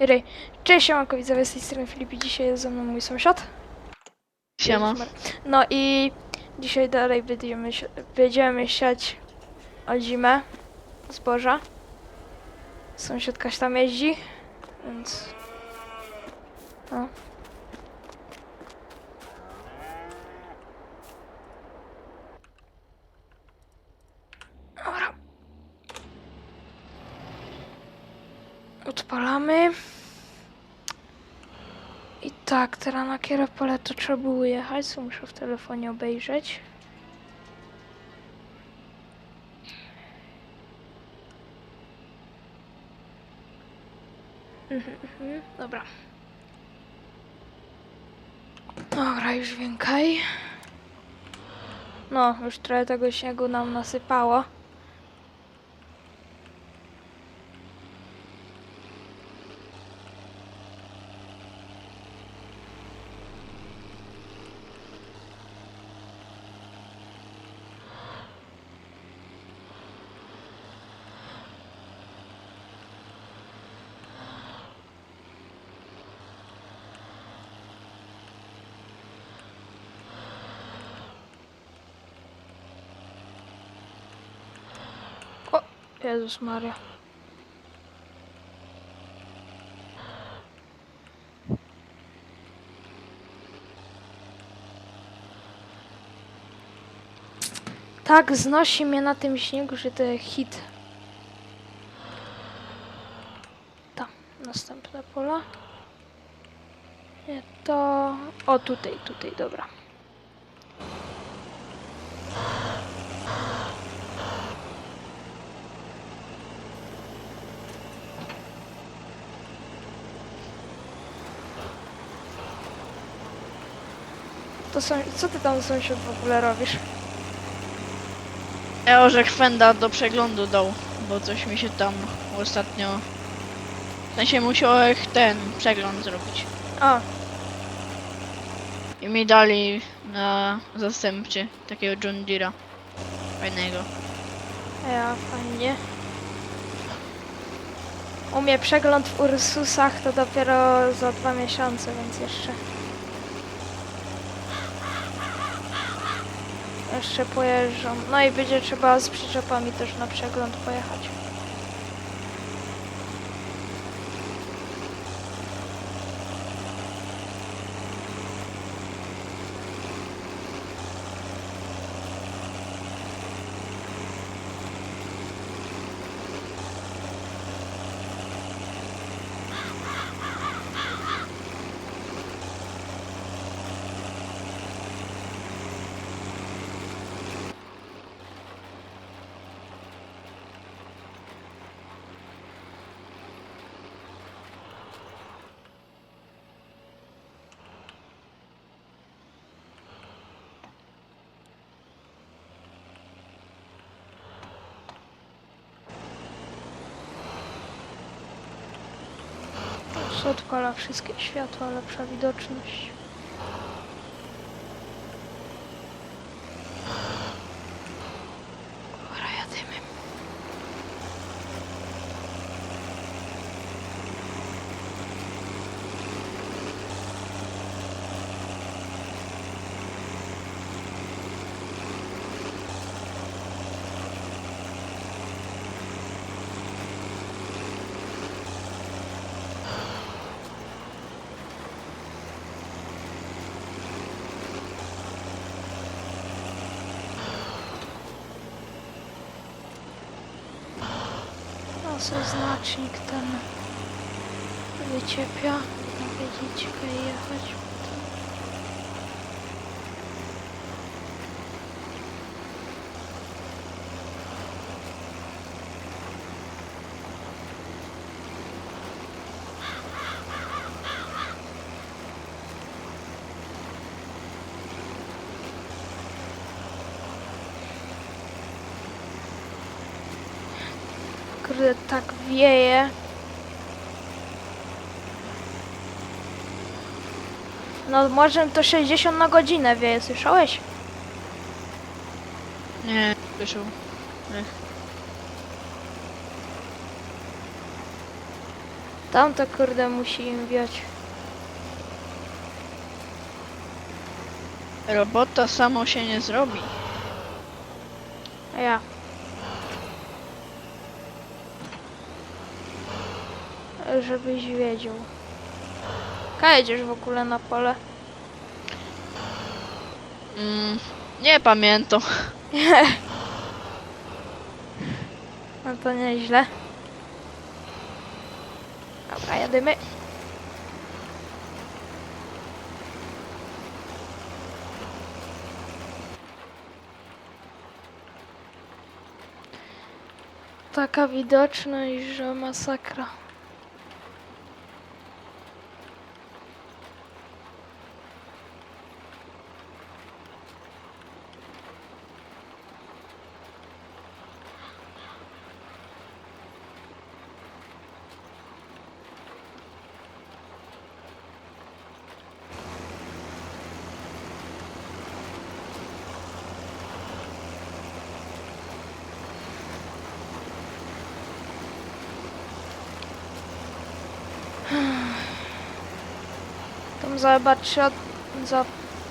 Rej. Cześć, siemanko widzowie, z tej strony Filip i dzisiaj jest ze mną mój sąsiad. Siema. No i dzisiaj dalej będziemy, będziemy siać o zimę zboża. Sąsiadkaś tam jeździ, więc... No. Dobra. Odpalamy. I tak, teraz na kierowpole to trzeba było jechać, co muszę w telefonie obejrzeć. Mhm, mhm, Dobra. Dobra, już więcej. No, już trochę tego śniegu nam nasypało. O, Jezus Maria. Tak znosi mnie na tym śniegu, że to hit. Tam, następne pola. Nie, to... O, tutaj, tutaj, dobra. To są... Co ty tam sąsiad w ogóle robisz? Ja orzech Fenda do przeglądu dał, bo coś mi się tam ostatnio... W sensie musiałem ten przegląd zrobić. A, I mi dali na zastępczy takiego John Deere'a. Fajnego. ja, fajnie. U mnie przegląd w Ursusach to dopiero za dwa miesiące, więc jeszcze... Jeszcze pojeżdżam. No i będzie trzeba z przyczepami też na przegląd pojechać. Odpala wszystkie światła, lepsza widoczność. No, sobie znacznik ten wyciepia. Będę wiedzieć, gdzie jechać. Kurde, tak wieje. No może to 60 na godzinę wieje, słyszałeś? Nie. Ech. Tam to kurde musi im wiać. Robota samo się nie zrobi. A ja. Żebyś wiedział. Ka jedziesz w ogóle na pole? Mm, nie pamiętam. No to nieźle. Dobra, jedymy. Taka widoczność, że masakra. Tam zobacz trzy od, za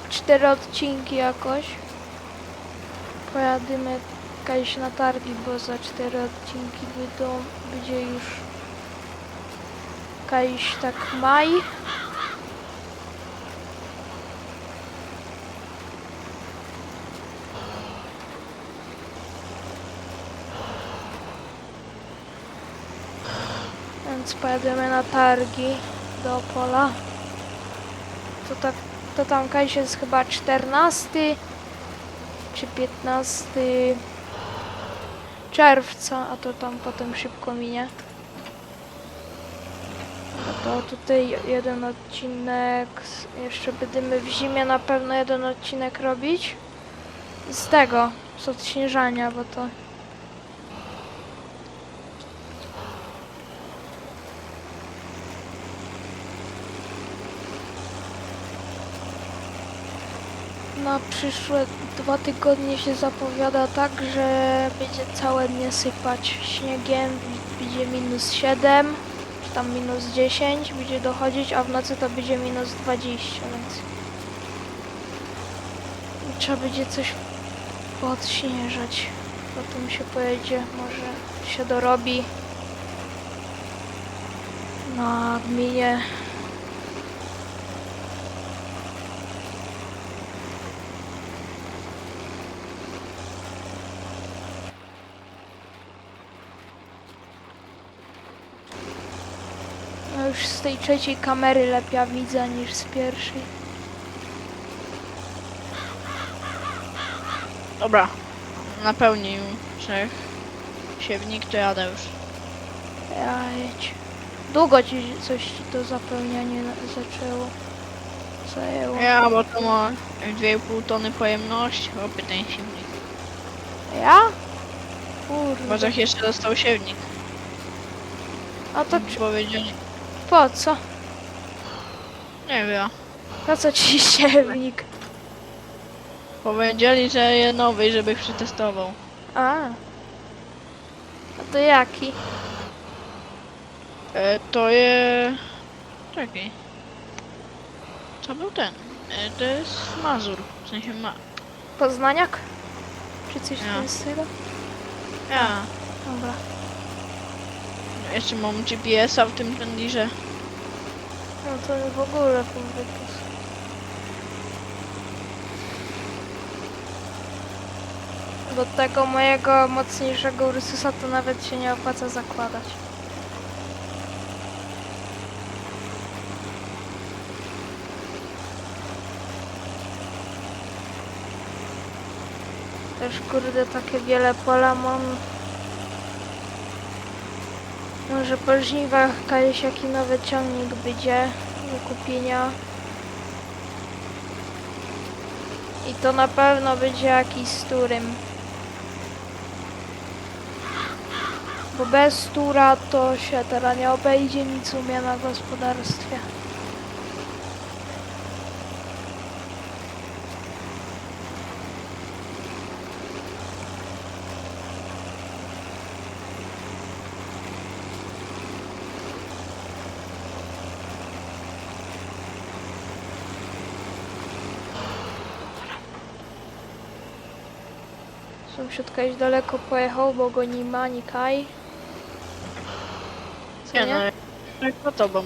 cztery odcinki jakoś. Pojadymy jakaś na targi, bo za cztery odcinki będą, będzie już jakaś tak maj. Więc pojedziemy na targi do Opola. To, tak, to tam jakaś jest chyba 14 czy 15 czerwca, a to tam potem szybko minie. A to tutaj jeden odcinek, jeszcze będziemy w zimie na pewno jeden odcinek robić. Z tego, z odśnieżania, bo to Na przyszłe dwa tygodnie się zapowiada tak, że będzie całe dnie sypać śniegiem, będzie minus 7, czy tam minus 10 będzie dochodzić, a w nocy to będzie minus 20, więc trzeba będzie coś podśnieżać. Potem się pojedzie, może się dorobi na gminie. Już z tej trzeciej kamery lepiej widzę niż z pierwszej. Dobra. Napełnił trzech siewnik, to jadę już. Ja jedź. Długo ci coś ci to zapełnianie zaczęło. Zajęło. Ja, bo to ma 2,5 tony pojemności, chłopie ten siewnik. Ja? Chyba, Kurde. że jeszcze dostał siewnik. A to czy, Powiedzieli, po co? nie wiem. Po co ci siewnik? Powiedzieli, że je nowy, żeby przetestował. A. A to jaki? E, to je... Czekaj. Co był ten? E, to jest Mazur. W sensie ma... Poznaniak? Czy coś w Ja. tym stylu? Ja. Dobra. Jeszcze mam GPS-a w tym tendirze. No to w ogóle powrót. Do tego mojego mocniejszego Ursusa to nawet się nie opłaca zakładać. Też kurde takie wiele pola mam. Może po żniwach jaki nowy ciągnik będzie do kupienia. I to na pewno będzie jakiś z turym. Bo bez tura to się teraz nie obejdzie nic u mnie na gospodarstwie. Sąsiadka już daleko pojechał, bo go nie ma, ni Kaj. Co Nie nie? no, jak za tobą.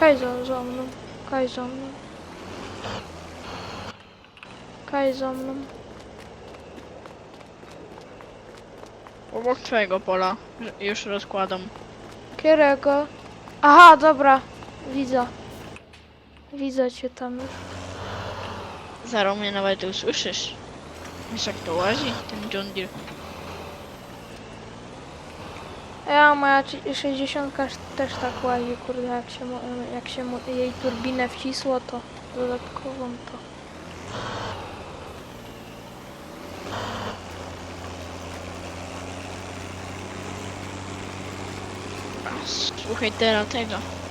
Kaj za, mną. Kaj za mną. Kaj za mną. Obok twojego pola. Już rozkładam. Kierego. Aha, dobra. Widzę. Widzę cię tam już. Zaraz mnie nawet usłyszysz. Wiesz jak to łazi, ten John Deere. Ja, moja ci- 60 też tak łazi, kurde, jak się, mu- jak się mu- jej turbinę wcisło, to dodatkową to. Słuchaj teraz tego.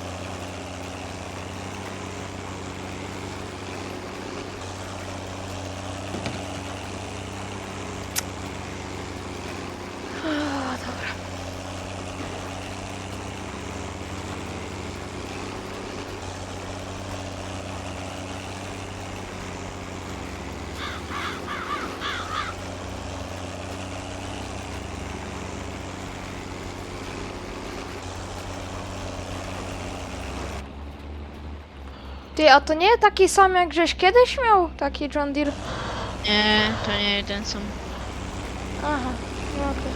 Ty, a to nie taki sam jak żeś kiedyś miał? Taki John Deere? Nie, to nie ten sam. Aha, no okej.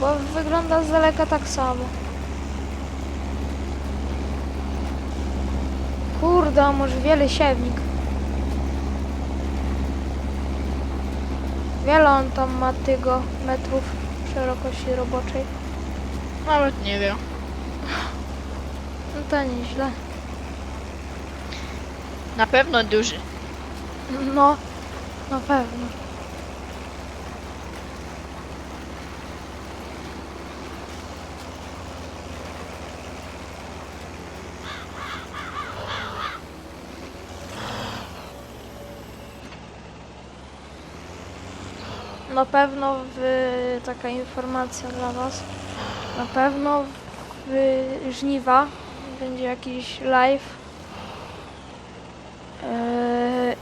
Bo wygląda z daleka tak samo. Kurde, a może wiele siewnik. Wiele on tam ma tego metrów szerokości roboczej. Nawet nie wiem. No to nieźle. Na pewno duży. No, na pewno. Na pewno w, taka informacja dla Was. Na pewno w żniwa będzie jakiś live. Eee,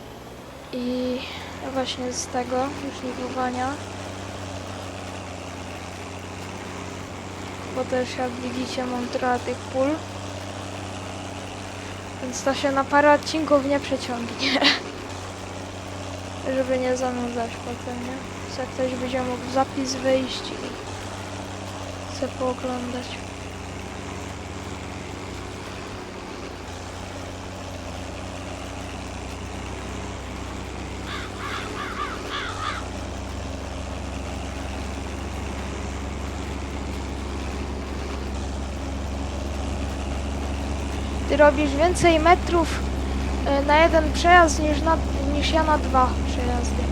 i właśnie z tego żniwowania. Bo też jak widzicie mam trochę tych pól. Więc to się na parę odcinków nie przeciągnie. Żeby nie zanudzać potem, nie? Jak ktoś będzie mógł w zapis wyjść i chce pooglądać. Robisz więcej metrów e, na jeden przejazd niż, na, niż ja na dwa przejazdy.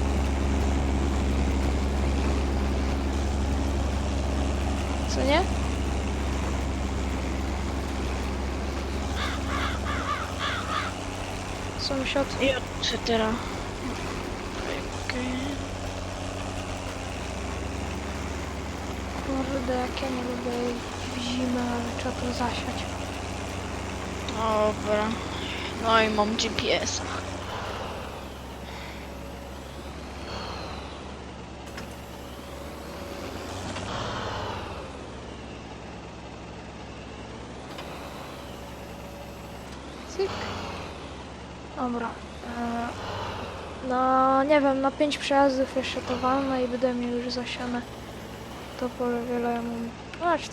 Co nie? Sąsiad. I teraz? Kurde, jak ja nie lubię w zimę, ale trzeba to zasiać. Dobra. No i mam GPS-a. Cyk. Dobra. No, nie wiem, na 5 przejazdów jeszcze to walnę i będę miał już zasiane. To pole wiele mam. No, 44%.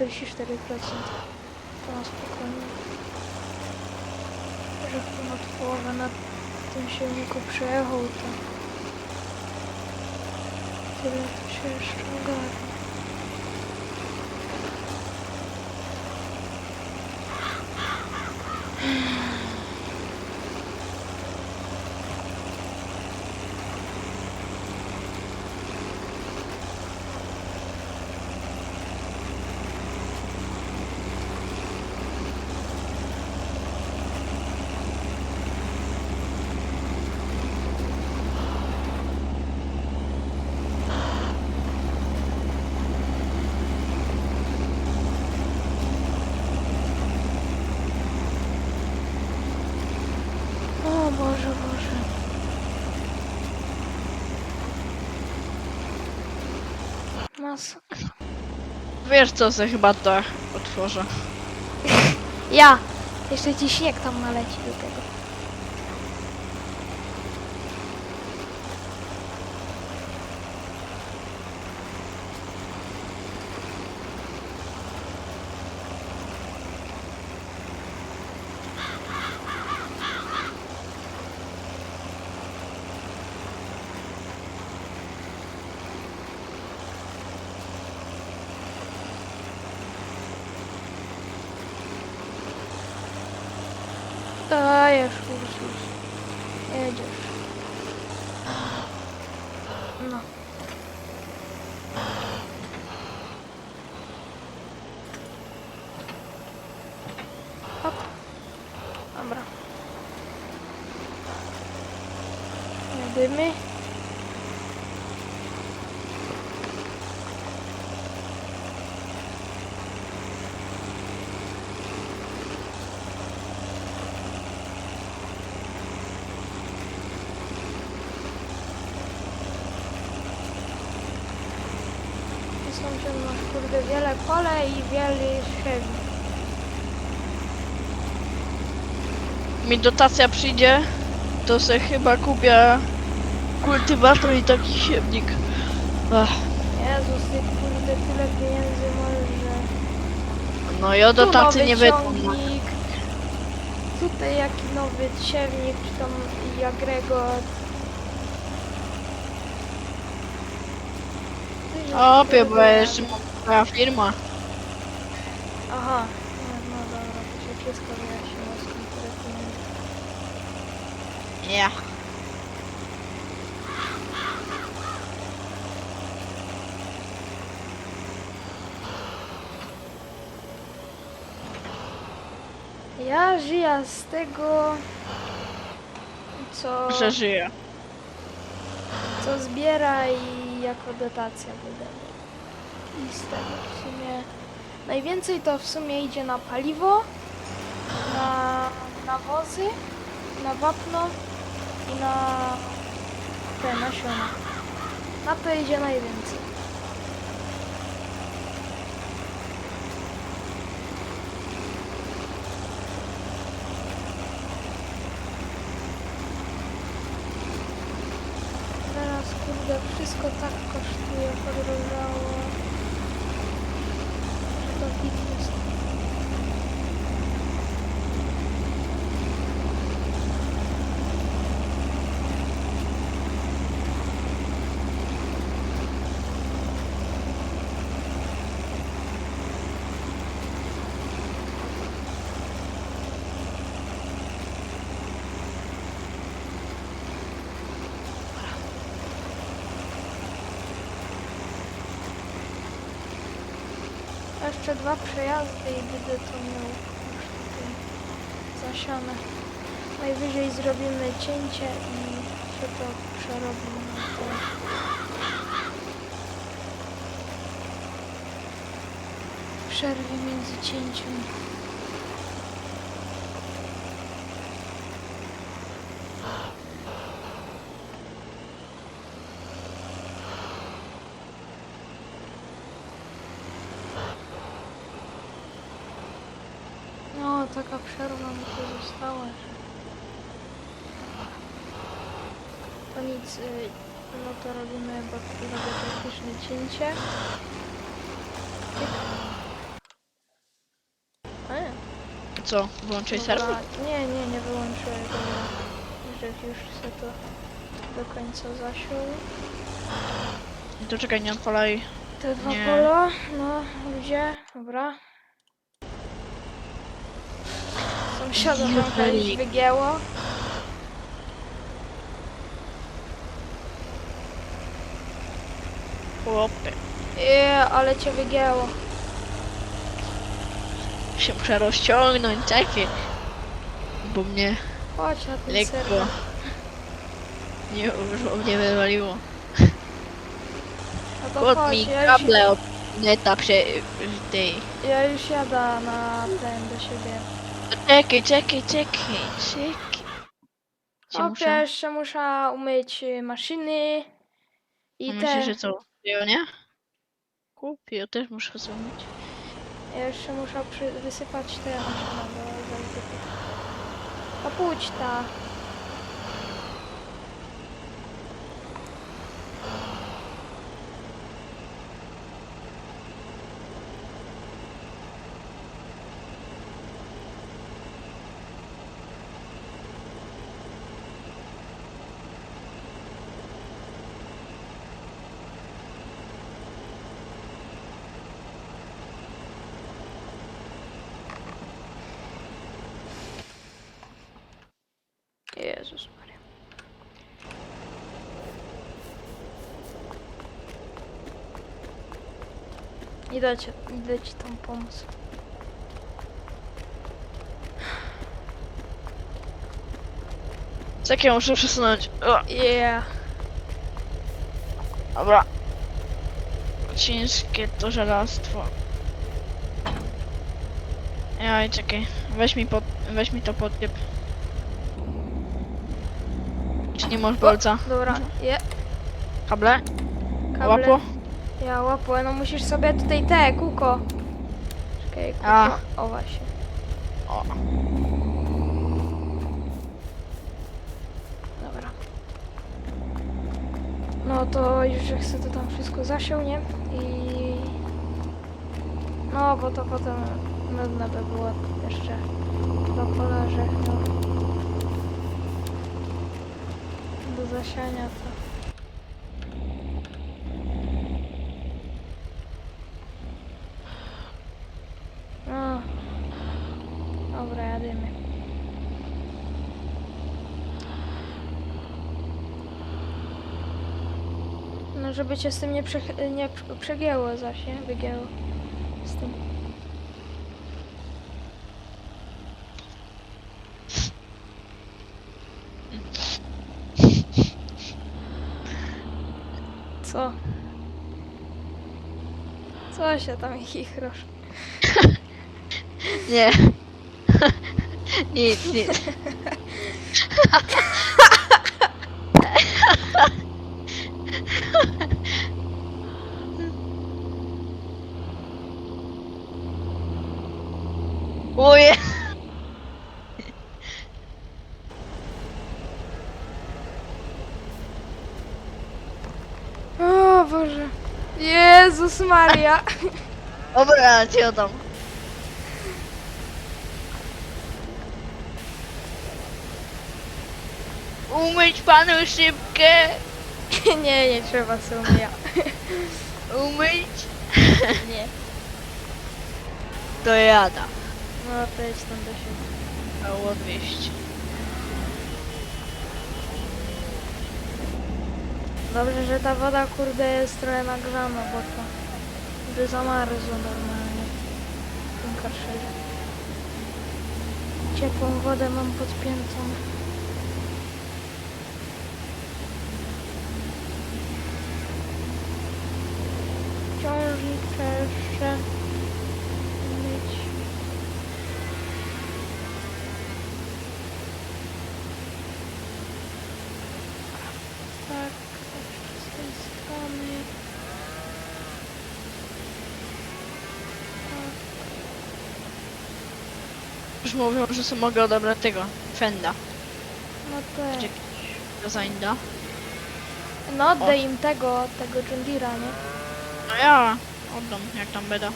To na spokojnie. Że ponad połowę na tym silniku przejechał, to tyle to Wiesz co, se chyba to otworzę. Ja! Jeszcze ci śnieg tam naleci do tego. Dajesz, Ursus. Jedziesz. No. Hop. Dobra. Jedziemy. Sąsiad masz kurde wiele pole i wiele siewni. Mi dotacja przyjdzie, to se chyba kupię kultywator i taki siewnik. Ach, Jezus, ty kurde tyle pieniędzy masz, że... no i o dotacji nie wypomnę. ciągnik. Tutaj jaki nowy siewnik, czy tam że Opie, bo ja jeszcze mam moja firma. Aha, no, no dobra, to się wszystko wyjaśniło skąd tyle pieniędzy. Ja. Ja żyję z tego, co, Że żyję. co zbiera i jako dotacja wydaje. I z tego w sumie najwięcej to w sumie idzie na paliwo, na nawozy, na wapno i na te nasiona. Na to idzie najwięcej. Teraz kurde wszystko tak kosztuje, podrożało. że To fitness. Jeszcze dwa przejazdy i będę to miał zasiane. Najwyżej zrobimy cięcie i się to przerobi na te. Przerwy między cięciem. No, taka przerwa mi tu została, że... To nic, y, no to robimy, bo robię taktyczne cięcie. Co, włączyć dobra. serwer? Nie, nie, nie wyłączyłem go. Już się to do końca zasiął. To czekaj, nie odpalaj. Te dwa Nie. pola, no, ludzie, dobra. Sąsiada trochę już wygięło. Chłopie. Je, ale cię wygięło. Się muszę rozciągnąć, czekaj. Bo mnie Chodź na ten lekko serwer. nie, już mnie wywaliło. No to chodź, mi ja już, kable od neta prze... tej. ja już jada na ten do siebie. Czekaj, czekaj, czekaj, czekaj. Gdzie O, muszę? jeszcze muszę umyć y, maszyny i A te. Że co? Jo, nie? Kupię, ja też muszę zrobić. Ja jeszcze muszę przy, wysypać te naczyna do zasypu. Kapućta. Jezus Maria. Idę ci, idę ci tam pomóc. Czekaj, muszę przesunąć. O, Yeah. dobra. Ciężkie to żelastwo. Jaj, czekaj. Weź mi, pod, weź mi to podkiep. Czy nie masz bolca? Dobra, je, Kable? kable. Łapo? Ja łapę, no musisz sobie tutaj te, kółko. Czekaj, kółko. A. O właśnie. O. Dobra. No to już jak sobie to tam wszystko zasiął, nie? I... No, bo to potem nudne by było jeszcze do polarze, no. Do zasiania to... No. Dobra, jadymy. No, żeby cię z tym nie, prze- nie prze- przegięło zaś, nie? Wygięło. Z tym. Co? Co się tam chichrosz? Nie. nic, nic. Uje. O Boże. Jezus Maria. Dobra, cię oddam. Umyć panu szybkę. nie, nie trzeba sobie ja. Umyć. Nie. To jada. No to jedź tam do siebie. Mało odwieźć. Dobrze, że ta woda kurde jest trochę nagrzana, bo to by zamarzło normalnie w tym karszerze. Ciepłą wodę mam podpiętą. Ciążnik jeszcze myć. Tak, jeszcze z tej strony. Tak. Już mówią, że sobie mogę odebrać tego. Fenda. No to Zainda. No oddaj im tego, tego John Deere'a, nie? No ja oddam, jak tam będę.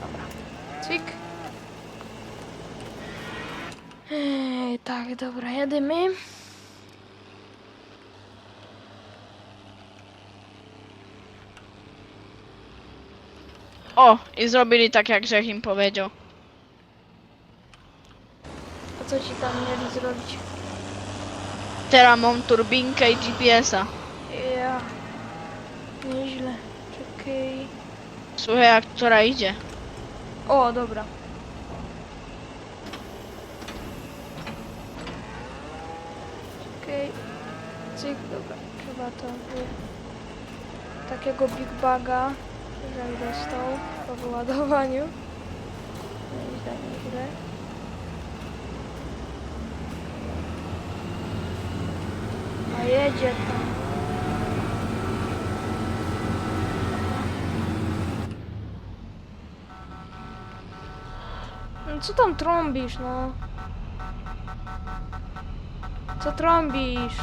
Dobra. Cik. Ej, tak, dobra, jedymy. O, i zrobili tak, jak Grzech im powiedział. Co ci tam mieli zrobić? Teraz mam turbinkę i GPS-a. Ja. Nieźle. Czekaj. Słuchaj, jak która idzie. O, dobra. Czekaj. Cyk, dobra. Trzeba to wy... Takiego big baga, że dostał po wyładowaniu. Nieźle, nieźle. No jedzie tam. Co tam trąbisz, no? Co trąbisz?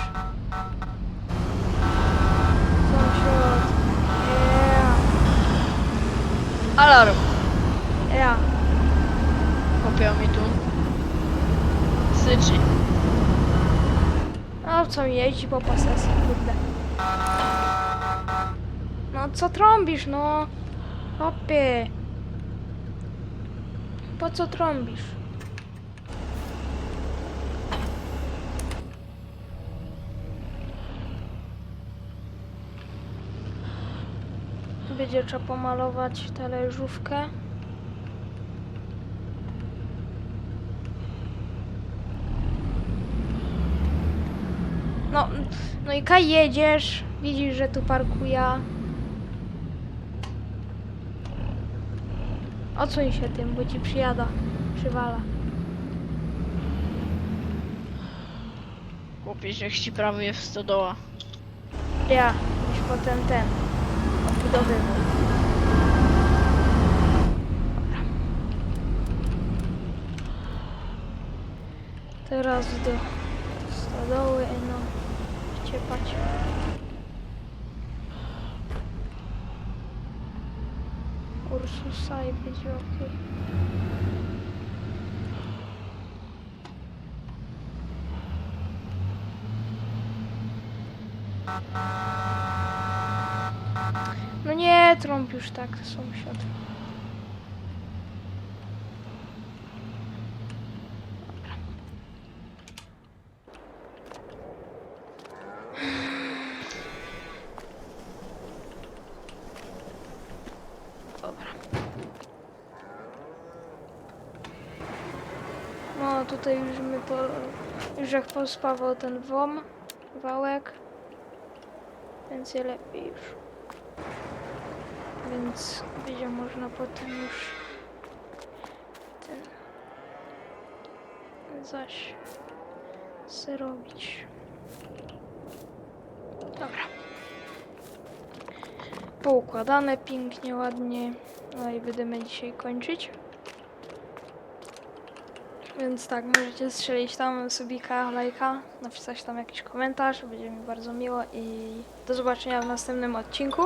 Sąsiad. Yeah. Alarm. Ja. Yeah. Kopią mi tu. Syczy. Co jeździ po posesji, kurde. No co trąbisz, no? Hopie. Po co trąbisz? Będzie trzeba pomalować talerzówkę. No, no i kaj jedziesz, widzisz, że tu parkuję. Odsuń się tym, bo ci przyjada, przywala. Chłopiec jak ci prawie w stodoła. Ja, już potem ten, odbudowywał. Teraz do stodoły, ciepać. Ursusa i będzie ok. No nie, trąb już tak, sąsiad. Tutaj już my po, już jak pospawał ten wom, wałek, więc je lepiej już. Więc będzie można potem już ten zaś zrobić. Dobra. Poukładane pięknie, ładnie. No i będziemy dzisiaj kończyć. Więc tak, możecie strzelić tam subika, lajka, napisać tam jakiś komentarz, będzie mi bardzo miło i do zobaczenia w następnym odcinku.